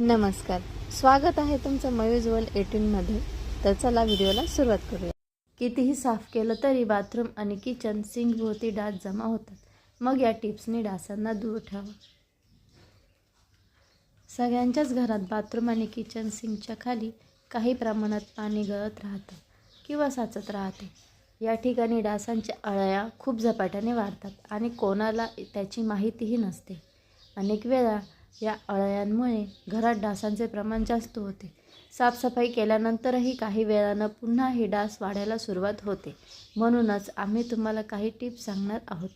नमस्कार. स्वागत आहे तुमचं मयुज्वल एटीनमध्ये. तर चला व्हिडिओला सुरुवात करूया. कितीही साफ केलं तरी बाथरूम आणि किचन सिंकभोवती डास जमा होतात. मग या टिप्सने डासांना दूर ठेवा. सगळ्यांच्याच घरात बाथरूम आणि किचन सिंकच्या खाली काही प्रमाणात पाणी गळत राहतं किंवा साचत राहते. या ठिकाणी डासांच्या अळ्या खूप झपाट्याने वाढतात आणि कोणाला त्याची माहितीही नसते. अनेक वेळा या अळ्यांमुळे घरात डासांचे प्रमाण जास्त होते. साफसफाई केल्यानंतरही काही वेळानं पुन्हा हे डास वाढायला सुरुवात होते. म्हणूनच आम्ही तुम्हाला काही टिप्स सांगणार आहोत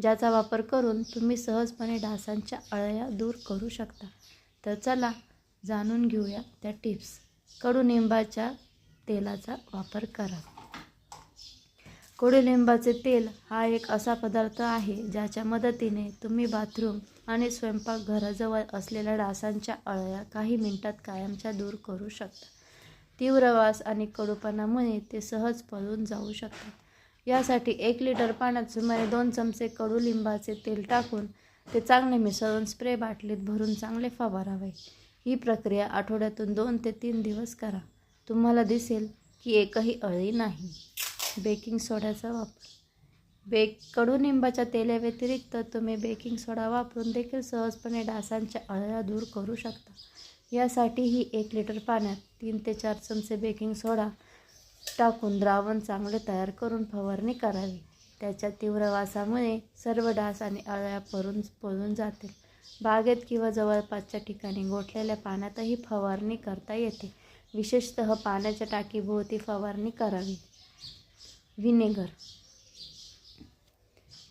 ज्याचा वापर करून तुम्ही सहजपणे डासांच्या अळ्या दूर करू शकता. तर चला जाणून घेऊया त्या टिप्स. कडुनिंबाच्या तेलाचा वापर करा. कडुलिंबाचे तेल हा एक असा पदार्थ आहे ज्याच्या मदतीने तुम्ही बाथरूम आणि स्वयंपाकघराजवळ असलेल्या डासांच्या अळ्या काही मिनिटात कायमच्या दूर करू शकता. तीव्र वास आणि कडूपणामुळे ते सहज पळून जाऊ शकतात. यासाठी एक लिटर पाण्यात सुमारे दोन चमचे कडुलिंबाचे तेल टाकून ते चांगले मिसळून स्प्रे बाटलीत भरून चांगले फवारावे. ही प्रक्रिया आठवड्यातून दोन ते तीन दिवस करा. तुम्हाला दिसेल की एकही अळी नाही. बेकिंग सोड्याचा वापर. बेक कडुनिंबाच्या तेलाव्यतिरिक्त तुम्ही बेकिंग सोडा वापरून देखील सहजपणे डासांच्या अळ्या दूर करू शकता. यासाठीही एक लिटर पाण्यात तीन ते चार चमचे बेकिंग सोडा टाकून द्रावण चांगले तयार करून फवारणी करावी. त्याच्या तीव्र वासामुळे सर्व डास आणि अळ्या परून पळून जातील. बागेत किंवा जवळपासच्या ठिकाणी गोठलेल्या पाण्यातही फवारणी करता येते. विशेषतः पाण्याच्या टाकीभोवती फवारणी करावी. व्हिनेगर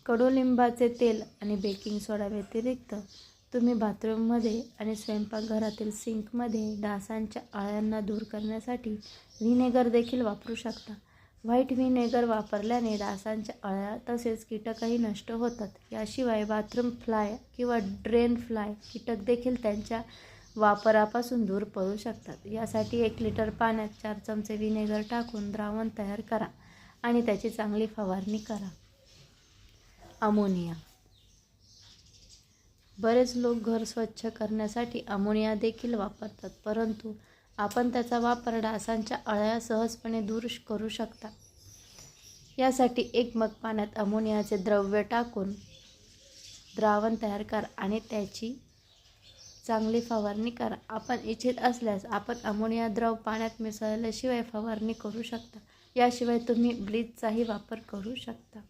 कडुलिंबाचे तेल आणि बेकिंग सोडा व्यतिरिक्त तुम्ही बाथरूममध्ये आणि स्वयंपाकघरातील सिंकमध्ये डासांच्या अळ्यांना दूर करण्यासाठी व्हिनेगर देखील वापरू शकता. व्हाईट व्हिनेगर वापरल्याने डासांच्या अळ्या तसेच कीटकही नष्ट होतात. याशिवाय बाथरूम फ्लाय किंवा ड्रेन फ्लाय कीटक देखील त्यांच्या वापरापासून दूर पळू शकतात. यासाठी एक लिटर पाण्यात चार चमचे व्हिनेगर टाकून द्रावण तयार करा. आणि त्याची चांगली फवारणी करा. अमोनिया. बरेच लोक घर स्वच्छ करण्यासाठी अमोनिया देखील वापरतात परंतु आपण त्याचा वापर डासांच्या अळ्या सहजपणे दूर करू शकता. यासाठी एक मग पाण्यात अमोनियाचे द्रव्य टाकून द्रावण तयार करा आणि त्याची चांगली फवारणी करा. आपण इच्छित असल्यास आपण अमोनिया द्रव पाण्यात मिसळल्याशिवाय फवारणी करू शकता. याशिवाय तुम्ही ब्लीचचाही वापर करू शकता.